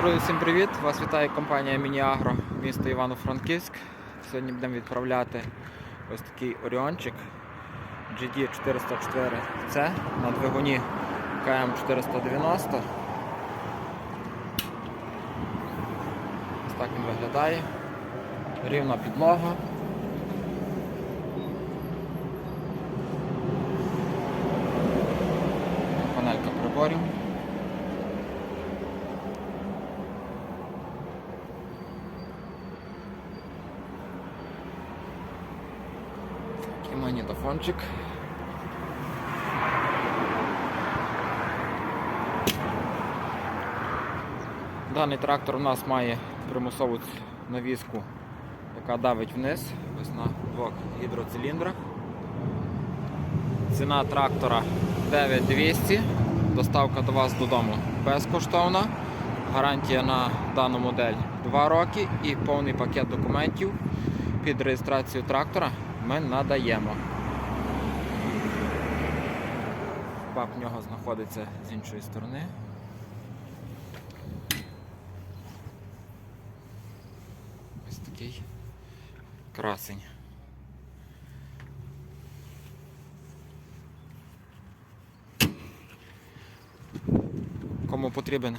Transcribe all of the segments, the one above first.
Друзі, всім привіт! Вас вітає компанія Мініагро місто Івано-Франківськ. Сьогодні будемо відправляти ось такий оріончик GD404C на двигуні КМ490. Ось так він виглядає. Рівна підлога. Панелька приборів. Такий магнітофончик. Даний трактор у нас має примусову навіску, яка давить вниз, ось на двох гідроциліндрах. Ціна трактора 9200, доставка до вас додому безкоштовна. Гарантія на дану модель 2 роки і повний пакет документів під реєстрацію трактора ми надаємо. Бак в нього знаходиться з іншої сторони. Ось такий красень. Кому потрібен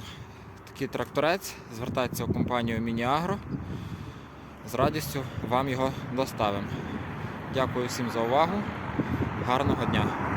такий тракторець, звертайтеся в компанію Мініагро. З радістю вам його доставимо. Дякую всім за увагу. Гарного дня!